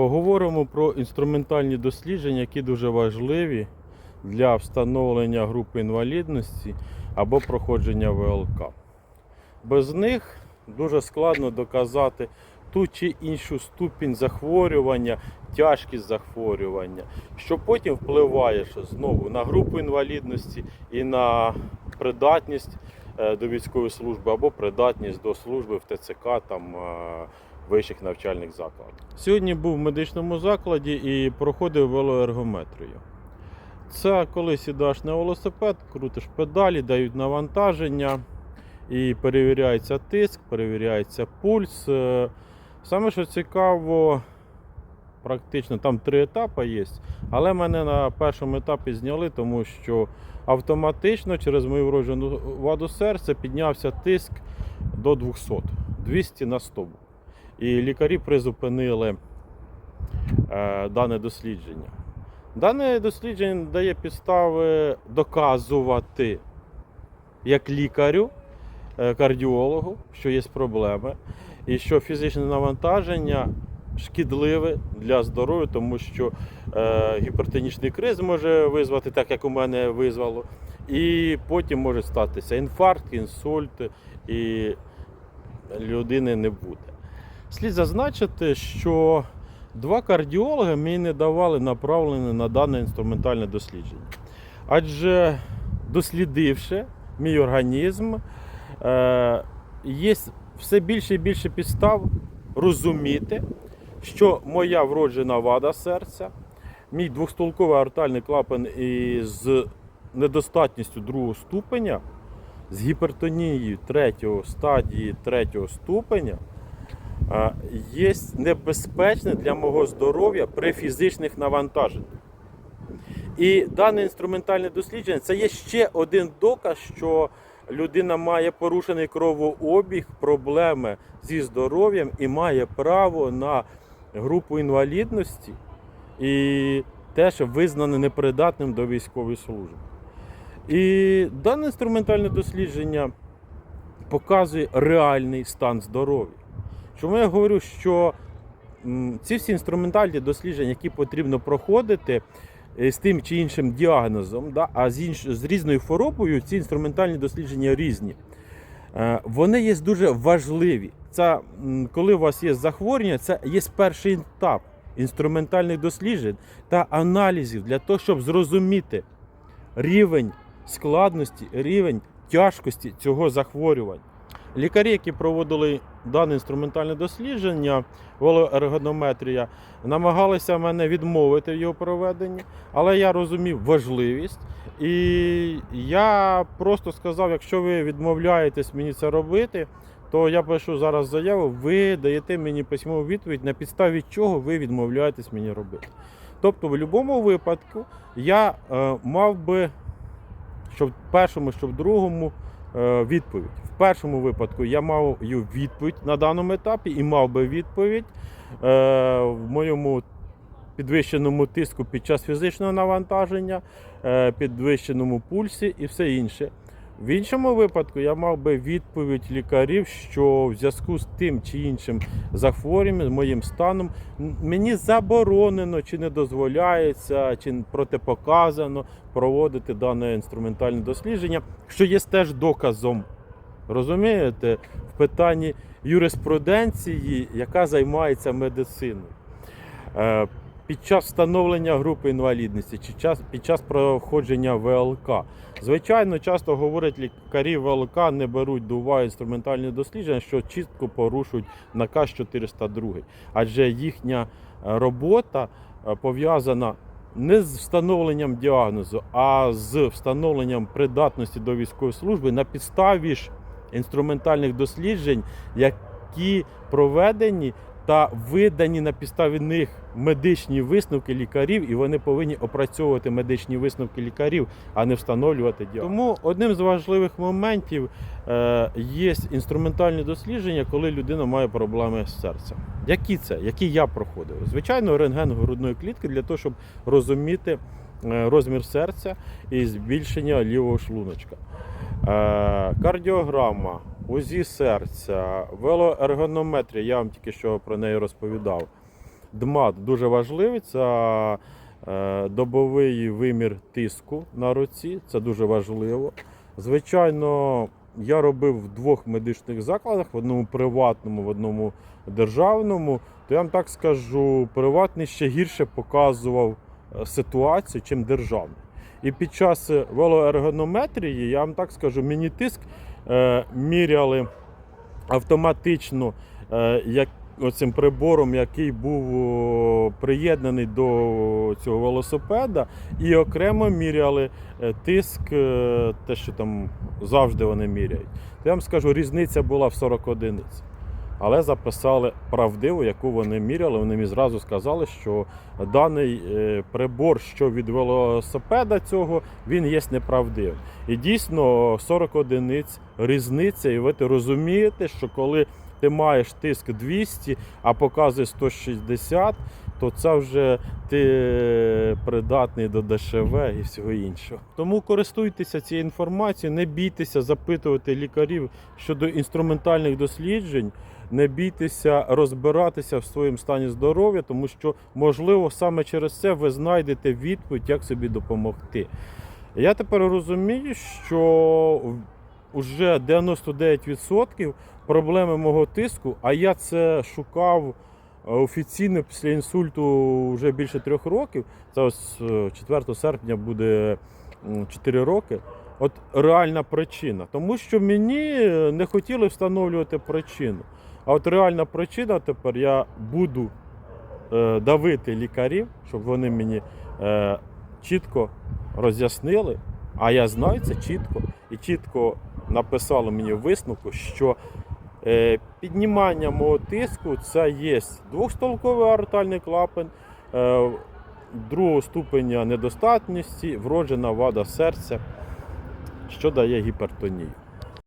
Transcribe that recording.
Поговоримо про інструментальні дослідження, які дуже важливі для встановлення групи інвалідності або проходження ВЛК. Без них дуже складно доказати ту чи іншу ступінь захворювання, тяжкість захворювання, що потім впливає знову на групу інвалідності і на придатність е, до військової служби або придатність до служби в ТЦК там е, вищих навчальних закладів. Сьогодні був в медичному закладі і проходив велоергометрію. Це коли сідаєш на велосипед, крутиш педалі, дають навантаження і перевіряється тиск, перевіряється пульс. Е, Саме що цікаво, практично там три етапи є, але мене на першому етапі зняли, тому що автоматично через мою вроджену ваду серця піднявся тиск до 200, 200 на 100. І лікарі призупинили е, дане дослідження. Дане дослідження дає підстави доказувати як лікарю, е, кардіологу, що є проблеми, і що фізичне навантаження шкідливе для здоров'я, тому що е, гіпертонічний криз може визвати, так як у мене визвало, і потім може статися інфаркт, інсульт, і людини не буде. Слід зазначити, що два кардіологи мені не давали направлення на дане інструментальне дослідження. Адже дослідивши мій організм, е, є все більше і більше підстав розуміти, що моя вроджена вада серця, мій двохстолковий аортальний клапан із недостатністю другого ступеня, з гіпертонією третього стадії третього ступеня, є небезпечне для мого здоров'я при фізичних навантаженнях. І дане інструментальне дослідження це є ще один доказ, що людина має порушений кровообіг, проблеми зі здоров'ям і має право на групу інвалідності і теж визнане непридатним до військової служби. І дане інструментальне дослідження показує реальний стан здоров'я. Чому я говорю, що ці всі інструментальні дослідження, які потрібно проходити е, з тим чи іншим діагнозом, да, а з, інш... з різною хворобою ці інструментальні дослідження різні. Е, Вони є дуже важливі. Це коли у вас є захворювання, це є перший етап інструментальних досліджень та аналізів для того, щоб зрозуміти рівень складності, рівень тяжкості цього захворювання. Лікарі, які проводили дане інструментальне дослідження, волоергонометрія, намагалися мене відмовити в його проведенні, але я розумів важливість. І я просто сказав, якщо ви відмовляєтесь мені це робити, то я пишу зараз заяву, ви даєте мені письмову відповідь, на підставі чого ви відмовляєтесь мені робити. Тобто, в будь-якому випадку я е, мав би, що в першому, що в другому відповідь. В першому випадку я мав відповідь на даному етапі і мав би відповідь е, в моєму підвищеному тиску під час фізичного навантаження, е, підвищеному пульсі і все інше. В іншому випадку я мав би відповідь лікарів, що в зв'язку з тим чи іншим захворюванням, моїм станом, мені заборонено чи не дозволяється, чи протипоказано проводити дане інструментальне дослідження, що є теж доказом. Розумієте, в питанні юриспруденції, яка займається медициною. Під час встановлення групи інвалідності чи час, під час проходження ВЛК. Звичайно, часто говорять лікарі ВЛК не беруть до уваги інструментальні дослідження, що чітко порушують наказ 402. Адже їхня е, робота е, пов'язана не з встановленням діагнозу, а з встановленням придатності до військової служби на підставі ж інструментальних досліджень, які проведені та видані на підставі них медичні висновки лікарів, і вони повинні опрацьовувати медичні висновки лікарів, а не встановлювати діагноз. Тому одним з важливих моментів е, є інструментальні дослідження, коли людина має проблеми з серцем. Які це? Які я проходив? Звичайно, рентген грудної клітки для того, щоб розуміти е, розмір серця і збільшення лівого шлуночка. Е, Кардіограма, УЗІ серця, велоергонометрія, я вам тільки що про неї розповідав. ДМАТ дуже важливий. Це е, добовий вимір тиску на руці. Це дуже важливо. Звичайно, я робив в двох медичних закладах: в одному приватному, в одному державному. То я вам так скажу, приватний ще гірше показував е, ситуацію, чим державний. І під час велоергонометрії, я вам так скажу, мені тиск міряли автоматично е, як, оцим прибором, який був приєднаний до цього велосипеда, і окремо міряли е, тиск, е, те, що там завжди вони міряють. Я вам скажу, різниця була в 40 одиниць. Але записали правдиву, яку вони міряли. Вони мені зразу сказали, що даний е, прибор, що від велосипеда цього, він є неправдивим. І дійсно 40 одиниць різниця, і ви те розумієте, що коли ти маєш тиск 200, а показує 160, то це вже ти придатний до ДШВ і всього іншого. Тому користуйтеся цією інформацією, не бійтеся запитувати лікарів щодо інструментальних досліджень. Не бійтеся розбиратися в своєму стані здоров'я, тому що, можливо, саме через це ви знайдете відповідь, як собі допомогти. Я тепер розумію, що вже 99% проблеми мого тиску, а я це шукав офіційно після інсульту вже більше трьох років. Це ось е, 4 серпня буде 4 роки. От реальна причина. Тому що мені е, не хотіли встановлювати причину. А от реальна причина тепер я буду е, давити лікарів, щоб вони мені е, чітко роз'яснили. А я знаю це чітко і чітко написали мені висновку, що е, піднімання мого тиску це є двохстолковий аортальний клапан, е, другого ступеня недостатності, вроджена вада серця, що дає гіпертонію.